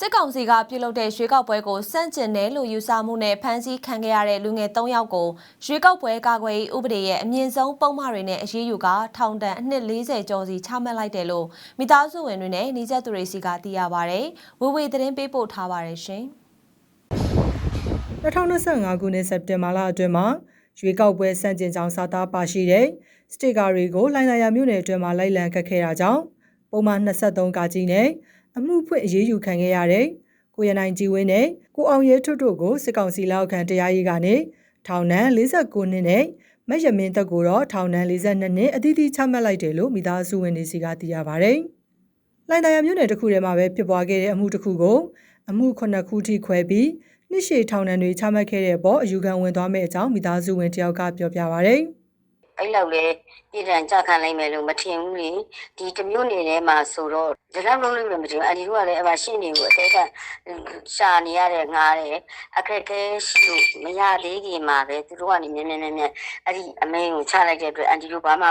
စစ်ကောင်စီကပြုလုပ်တဲ့ရွေးကောက်ပွဲကိုစန့်ကျင်တယ်လို့ယူဆမှုနဲ့ဖမ်းဆီးခံခဲ့ရတဲ့လူငယ်3ယောက်ကိုရွေးကောက်ပွဲကာကွယ်ရေးဥပဒေရဲ့အမြင့်ဆုံးပုံမှန်တွေနဲ့အရေးယူကထောင်ဒဏ်အနှစ်40ကျော်စီချမှတ်လိုက်တယ်လို့မိသားစုဝင်တွေနဲ့နှိစက်သူတွေစီကသိရပါဗျ။ဝေဝေသတင်းပေးပို့ထားပါတယ်ရှင်။2025ခုနှစ်စက်တင်ဘာလအတွင်းမှာရွေးကောက်ပွဲစန့်ကျင်ကြောင်းစာသားပါရှိတဲ့စတစ်ကာတွေကိုလိုင်လာယာမြို့နယ်အတွင်းမှာလိုက်လံကတ်ခဲ့တာကြောင့်ပုံမှန်23ကကြီးနဲ့ အမှုဖွင့်အရေးယူခံခဲ့ရတဲ့ကိုရနိုင်ကြည်ဝင်းနဲ့ကိုအောင်ရဲထွတ်တို့ကိုစစ်ကောင်စီလက်ခံတရားရေးကနေထောင်ဒဏ်49နှစ်နဲ့မက်ရမင်းတက်ကိုတော့ထောင်ဒဏ်42နှစ်အသီးသီးချမှတ်လိုက်တယ်လို့မိသားစုဝင်တွေစီကသိရပါဗျ။လိုင်လာယာမြို့နယ်တစ်ခုထဲမှာပဲဖြစ်ပွားခဲ့တဲ့အမှုတစ်ခုကိုအမှု9ခုထိခွဲပြီးနှစ်ရှည်ထောင်ဒဏ်တွေချမှတ်ခဲ့တဲ့အပေါ်အယူခံဝင်သွားမယ့်အကြောင်းမိသားစုဝင်တယောက်ကပြောပြပါဗျ။ အဲ့လောက်လေပြည်ထန်ကြခံလိုက်မယ်လို့မထင်ဘူးလေဒီတစ်မျိုးနေထဲမှာဆိုတော့ဒီလောက်လုံးလို့မထင်ဘူးအဒီတို့ကလည်းအမရှင်းနေကိုအသေးကရှာနေရတဲ့ငားတယ်အခက်ခဲရှိလို့မရသေးခင်မှာပဲသူတို့ကနေမြဲမြဲမြဲမြဲအဲ့ဒီအမေကိုချလိုက်တဲ့အတွက်အန်တီတို့ဘာမှ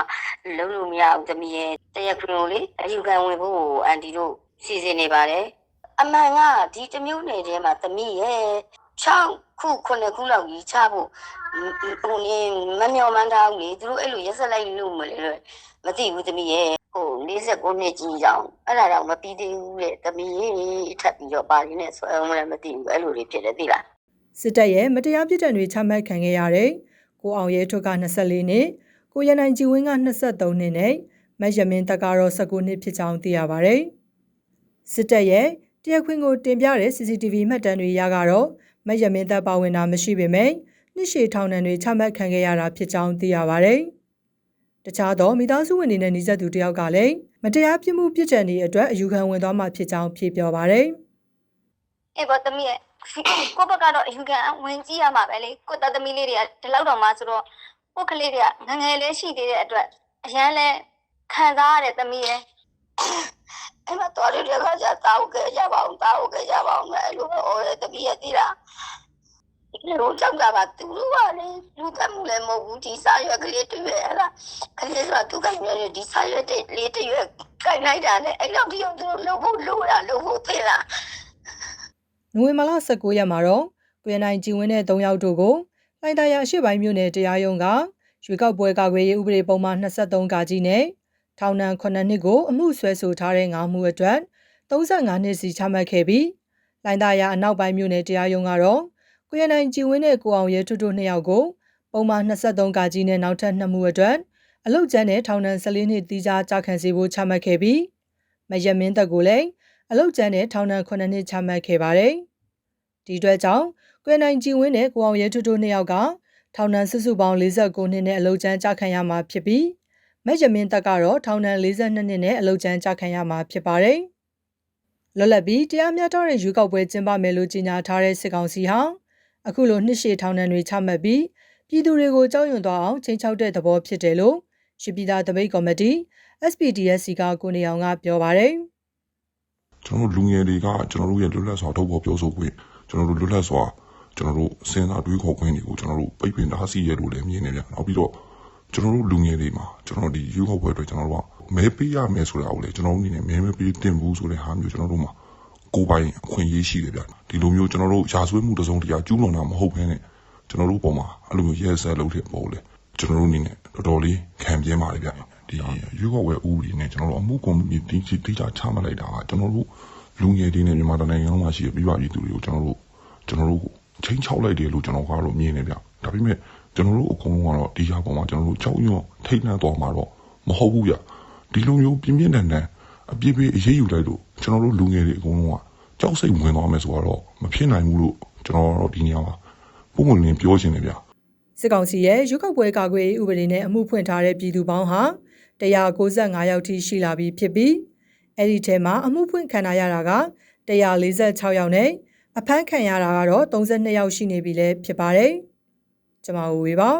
လုံးလို့မရဘူးတမီးရဲ့တရက်ခွင်ကိုလေအယူခံဝင်ဖို့အန်တီတို့စီစဉ်နေပါတယ်အမှန်ကဒီတစ်မျိုးနေထဲမှာတမီးရဲ့ 6ခု9ခုလောက်ကြီးချဖို့ဟိုနေမမျော်မှန်းထားဘူးလေသူတို့အဲ့လိုရက်ဆက်လိုက်လို့မလဲလို့မသိဘူးသမီးရဲ့ဟို49နှစ်ကြီးကြောင်အဲ့ဒါတော့မပြီးသေးဘူးလေသမီးရေထပ်ပြီးတော့ပါရင်းနဲ့ဆွဲအောင်လည်းမသိဘူးအဲ့လိုတွေဖြစ်တယ်သိလားစစ်တပ်ရဲ့မတရားပြစ်ဒဏ်တွေချမှတ်ခံခဲ့ရတဲ့ကိုအောင်ရဲထွတ်က24နှစ်ကိုရနိုင်ကြည်ဝင်းက23နှစ်နဲ့မက်ရမင်းတက်ကတော့19နှစ်ဖြစ်ကြောင်းသိရပါဗျ။စစ်တပ်ရဲ့တရားခွင်ကိုတင်ပြတဲ့ CCTV မှတ်တမ်းတွေရကတော့ မက်ရမင်းတက်ပါဝင်တာမရှိပေမဲ့နှစ်ရှည်ထောင်ဒဏ်တွေချမှတ်ခံခဲ့ရတာဖြစ်ကြောင်းသိရပါဗျ။တခြားသောမိသားစုဝင်တွေနဲ့နှိစက်သူတယောက်ကလည်းမတရားပြစ်မှုပြစ်ဒဏ်တွေအတွက်အယူခံဝင်သွားမှာဖြစ်ကြောင်းဖြေပြောပါဗျ။အေးပေါ့သမီးရဲ့ကိုဘက်ကတော့အယူခံဝင်ကြည့်ရမှာပဲလေကိုတသမီးလေးတွေကဒီလောက်တော့မှဆိုတော့ကိုကလေးတွေကငငယ်လေးရှိသေးတဲ့အတွက်အရန်လဲခံစားရတဲ့သမီးရဲ့ အဲ့မှာတော်ရတဲ့ခါကျတောက်ခဲ့ကြပါအောင်တောက်ခဲ့ကြပါအောင်အဲ့လိုဟောတဲ့သမီးရဲ့သိလားလူကြောက်တာပါသူတို့ကလေလူကမှုလည်းမဟုတ်ဘူးဒီစာရွက်ကလေးတွေ့ရလားကလေးဆိုတာသူကမျိုးဒီစာရွက်တဲ့လေးတရွက်ကိုင်လိုက်တာနဲ့အဲ့လောက်တည်းသူတို့လှုပ်ဖို့လှုပ်တာလှုပ်ဖို့သိလားနိုဝင်ဘာလ19ရက်မှာတော့ကိုရနိုင်ကြည်ဝင်းတဲ့3ယောက်တို့ကိုလိုင်တာယာအရှိပိုင်းမြို့နယ်တရားရုံးကရွေးကောက်ပွဲကာကွယ်ရေးဥပဒေပုံမှန်23ကကြီးနဲ့ ထောင်ဒဏ်9နှစ်ကို အမှုဆွဲဆိုထားတဲ့ငါးမှုအတွက်35နှစ်စီချမှတ်ခဲ့ပြီးလိုင်တာယာအနောက်ပိုင်းမြို့နယ်တရားရုံးကတော့ကိုရနိုင်ကြည်ဝင်းတဲ့ကိုအောင်ရဲထွတ်တို့2ယောက်ကိုပုံမှန်23ကကြီးနဲ့နောက်ထပ်2မှုအတွက်အလုတ်ကျန်းတဲ့ထောင်ဒဏ်14နှစ်တီးခြားကြာခံစေဖို့ချမှတ်ခဲ့ပြီးမရမင်းသက်ကိုလည်းအလုတ်ကျန်းတဲ့ထောင်ဒဏ်9နှစ်ချမှတ်ခဲ့ပါတယ်။ဒီအတွက်ကြောင့်ကွယ်နိုင်ကြည်ဝင်းနဲ့ကိုအောင်ရဲထွတ်တို့နှစ်ယောက်ကထောင်ဒဏ်စုစုပေါင်း49နှစ်နဲ့အလုတ်ကျန်းကြာခံရမှာဖြစ်ပြီး မက်ရမင်းတက်ကတော့ထောင်ဒဏ်42နှစ်နဲ့အလုတ်ကျန်းကြာခံရမှာဖြစ်ပါတယ်။လွတ်လပ်ပြီးတရားမျှတတဲ့ရွေးကောက်ပွဲကျင်းပမယ်လို့ကြေညာထားတဲ့စစ်ကောင်စီဟာအခုလိုနှစ်ရှည်ထောင်ဒဏ်တွေချမှတ်ပြီးပြည်သူတွေကိုကြောက်ရွံ့သွားအောင်ချိန်ချောက်တဲ့သဘောဖြစ်တယ်လို့ရှိပြည်သားတပိတ်ကော်မတီ SPDSC ကကိုနေအောင်ကပြောပါတယ်။ကျွန်တော်တို့လူငယ်တွေကကျွန်တော်တို့ရဲ့လွတ်လပ်စွာထုတ်ဖော်ပြောဆိုခွင့်ကျွန်တော်တို့လွတ်လပ်စွာကျွန်တော်တို့စဉ်းစားတွေးခေါ်ခွင့်တွေကိုကျွန်တော်တို့ပိတ်ပင်တားဆီးရလို့လည်းမြင်နေပြန်နောက်ပြီးတော့ ကျွန်တော်တို့လူငယ်တွေမှာကျွန်တော်ဒီရွေးကောက်ပွဲအတွက်ကျွန်တော်တို့ကမဲပေးရမယ်ဆိုတာကိုလေကျွန်တော်တို့အနေနဲ့မဲမပေးတင်ဘူးဆိုတဲ့ဟာမျိုးကျွန်တော်တို့မှာကိုယ်ပိုင်အခွင့်အရေးရှိတယ်ဗျဒီလိုမျိုးကျွန်တော်တို့ရာဇဝတ်မှုတစ်စုံတစ်ရာကျူးလွန်တာမဟုတ်ဘဲနဲ့ကျွန်တော်တို့ပုံမှာအဲ့လိုမျိုးရဲစက်လုပ်တဲ့ပုံလေကျွန်တော်တို့အနေနဲ့တော်တော်လေးခံပြင်းပါတယ်ဗျဒီရွေးကောက်ပွဲဥပဒေနဲ့ကျွန်တော်တို့အမှုကွန်မြူနီတီတိကျချမှတ်လိုက်တာကကျွန်တော်တို့လူငယ်တွေနဲ့မြန်မာတိုင်းနိုင်ငံမှာရှိတဲ့ပြည်ပပြည်သူတွေကိုကျွန်တော်တို့ကျွန်တော်တို့ ချင်းချောက်လိုက်တယ်လို့ကျွန်တော်ကတော့မြင်နေဗျဒါပေမဲ့ကျွန်တော်တို့အကုန်လုံးကတော့ဒီဟာပေါ်မှာကျွန်တော်တို့ကြောက်ရွံ့ထိတ်နှံ့သွားမှာတော့မဟုတ်ဘူးဗျဒီလိုမျိုးပြင်းပြင်းထန်ထန်အပြည့်ပြည့်အရေးယူလိုက်လို့ကျွန်တော်တို့လူငယ်တွေအကုန်လုံးကကြောက်စိတ်ဝင်သွားမယ်ဆိုတော့မဖြစ်နိုင်ဘူးလို့ကျွန်တော်တို့ဒီနေရာမှာပုံမှန်လင်းပြောချင်တယ်ဗျစစ်ကောင်စီရဲ့ရွေးကောက်ပွဲကာကွယ်ရေးဥပဒေနဲ့အမှုဖွင့်ထားတဲ့ပြည်သူပေါင်းဟာ195ယောက်ထိရှိလာပြီးဖြစ်ပြီးအဲ့ဒီထဲမှာအမှုဖွင့်ခံရတာက146ယောက်နဲ့ အဖမ်းခံရတာကတော့32ယောက်ရှိနေပြီလဲဖြစ်ပါတယ်။ကျွန်မဝေပါ